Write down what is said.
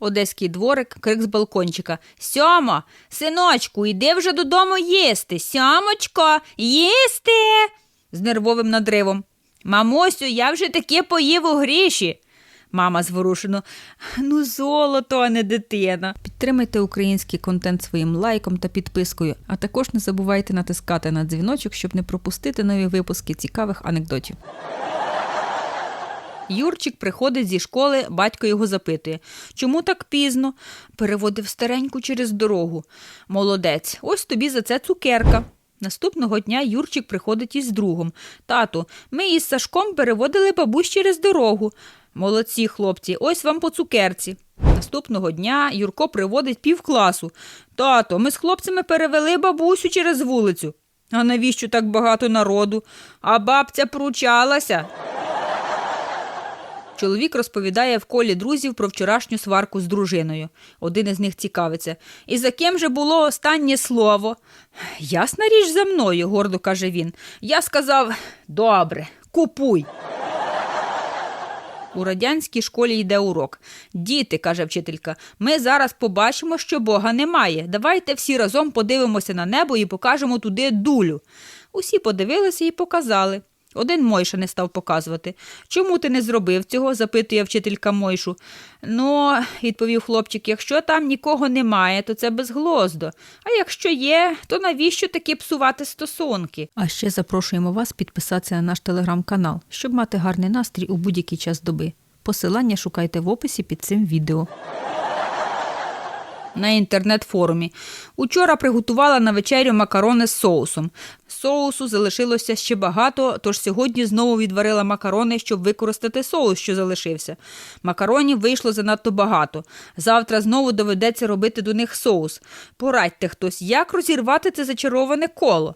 Одеський дворик, крик з балкончика. Сьомо, синочку, іди вже додому їсти. Сьомочко, їсти. з нервовим надривом. Мамусю, я вже таке поїв у гріші. Мама зворушено. Ну, золото, а не дитина. Підтримайте український контент своїм лайком та підпискою, а також не забувайте натискати на дзвіночок, щоб не пропустити нові випуски цікавих анекдотів. Юрчик приходить зі школи, батько його запитує чому так пізно? Переводив стареньку через дорогу. Молодець, ось тобі за це цукерка. Наступного дня Юрчик приходить із другом. Тату, ми із Сашком переводили бабусь через дорогу. Молодці, хлопці, ось вам по цукерці. Наступного дня Юрко приводить півкласу. Тато, ми з хлопцями перевели бабусю через вулицю. А навіщо так багато народу? А бабця пручалася. Чоловік розповідає в колі друзів про вчорашню сварку з дружиною. Один із них цікавиться. І за ким же було останнє слово? Ясна річ за мною, гордо каже він. Я сказав: добре, купуй. У радянській школі йде урок. Діти, каже вчителька, ми зараз побачимо, що Бога немає. Давайте всі разом подивимося на небо і покажемо туди дулю. Усі подивилися і показали. Один Мойша не став показувати. Чому ти не зробив цього? запитує вчителька Мойшу. Ну, відповів хлопчик, якщо там нікого немає, то це безглоздо. А якщо є, то навіщо таки псувати стосунки? А ще запрошуємо вас підписатися на наш телеграм-канал, щоб мати гарний настрій у будь-який час доби. Посилання шукайте в описі під цим відео. На інтернет-форумі. Учора приготувала на вечерю макарони з соусом. Соусу залишилося ще багато, тож сьогодні знову відварила макарони, щоб використати соус, що залишився. Макаронів вийшло занадто багато. Завтра знову доведеться робити до них соус. Порадьте хтось, як розірвати це зачароване коло.